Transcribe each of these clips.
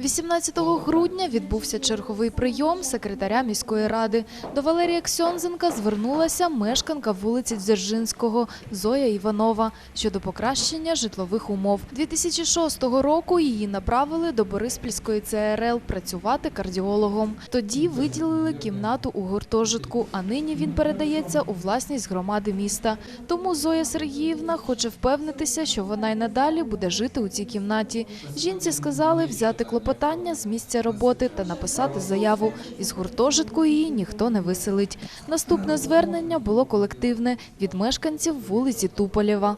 18 грудня відбувся черговий прийом секретаря міської ради. До Валерія Ксьонзенка звернулася мешканка вулиці Дзержинського Зоя Іванова щодо покращення житлових умов. 2006 року її направили до Бориспільської ЦРЛ працювати кардіологом. Тоді виділили кімнату у гуртожитку, а нині він передається у власність громади міста. Тому Зоя Сергіївна хоче впевнитися, що вона й надалі буде жити у цій кімнаті. Жінці сказали взяти клопотання з місця роботи та написати заяву. Із гуртожитку її ніхто не виселить. Наступне звернення було колективне від мешканців вулиці Туполєва.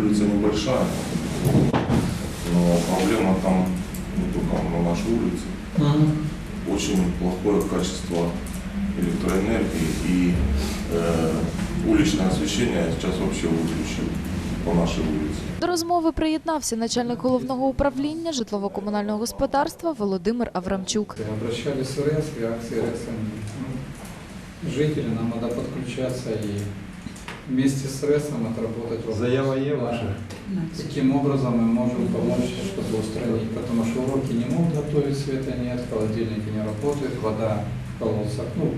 Улица небольшая, но проблема там не только на нашей улице. Очень плохое качество электроэнергии и э, уличное освещение сейчас вообще выключили по нашей улице. До розмови приєднався начальник головного управління житлово-комунального господарства Володимир Аврамчук. Обращались в РЭС, реакции РЭС ну, жители, нам надо подключаться и вместе с РЭСом отработать вопрос. Заява є Да. ваша? Каким образом мы можем помочь, чтобы устранить, потому что уроки не могут готовить, света нет, холодильники не работают, вода в колодцах, ну,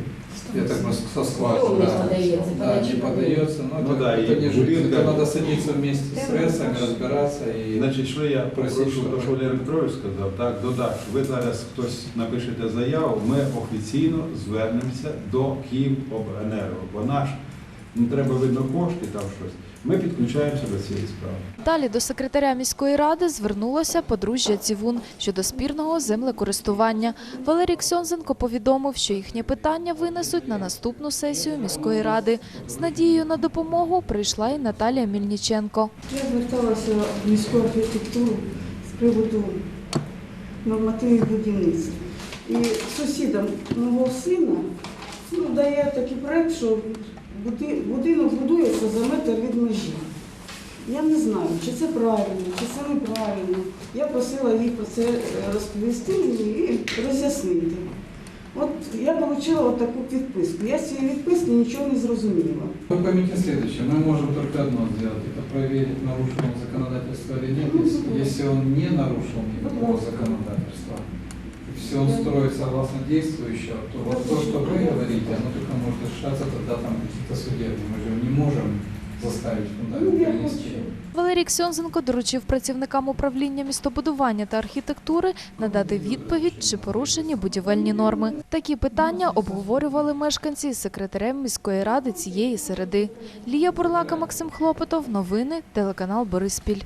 я так бы со скважины, Ну, не да, подается, да, подача не воды. подается, но Ну это, да, это и не жить, будинка- это надо садиться вместе с РЭСом, разбираться и... Значить, що я Просіть, попрошу, що то, що ви- Валерій Петрович сказав, так, додав, що ви зараз хтось напишете заяву, ми офіційно звернемося до Київобленерго, бо наш, ну треба видно кошти там щось. ми підключаємося до цієї справи. Далі до секретаря міської ради звернулося подружжя Цівун щодо спірного землекористування. Валерій Ксьонзенко повідомив, що їхнє питання винесуть на наступну сесію міської ради. З надією на допомогу прийшла і Наталія Мільніченко. Я зверталася в міську архітектуру з приводу нормативів будівництва. І сусідам мого сина ну, дає такий проект, що будинок будується за метр від межі. Я не знаю, чи це правильно, чи це неправильно. Я просила їй про це е, розповісти мені і роз'яснити. От я отримала таку підписку. Я з цієї відписки нічого не зрозуміла. Вы поймите следующее, мы можем только одно сделать, это проверить, нарушил он законодательство или нет. Если- Если он не нарушил никакого законодательства, все он строит согласно действующего, то вот то, что вы говорите, оно только может решаться тогда там какие-то судебные. Мы же не можем заставить Ну, фундамент я перенести. хочу. Валерій Ксьонзенко доручив працівникам управління містобудування та архітектури надати відповідь, чи порушені будівельні норми. Такі питання обговорювали мешканці з секретарем міської ради цієї середи. Лія Бурлака, Максим Хлопотов. Новини. Телеканал Бориспіль.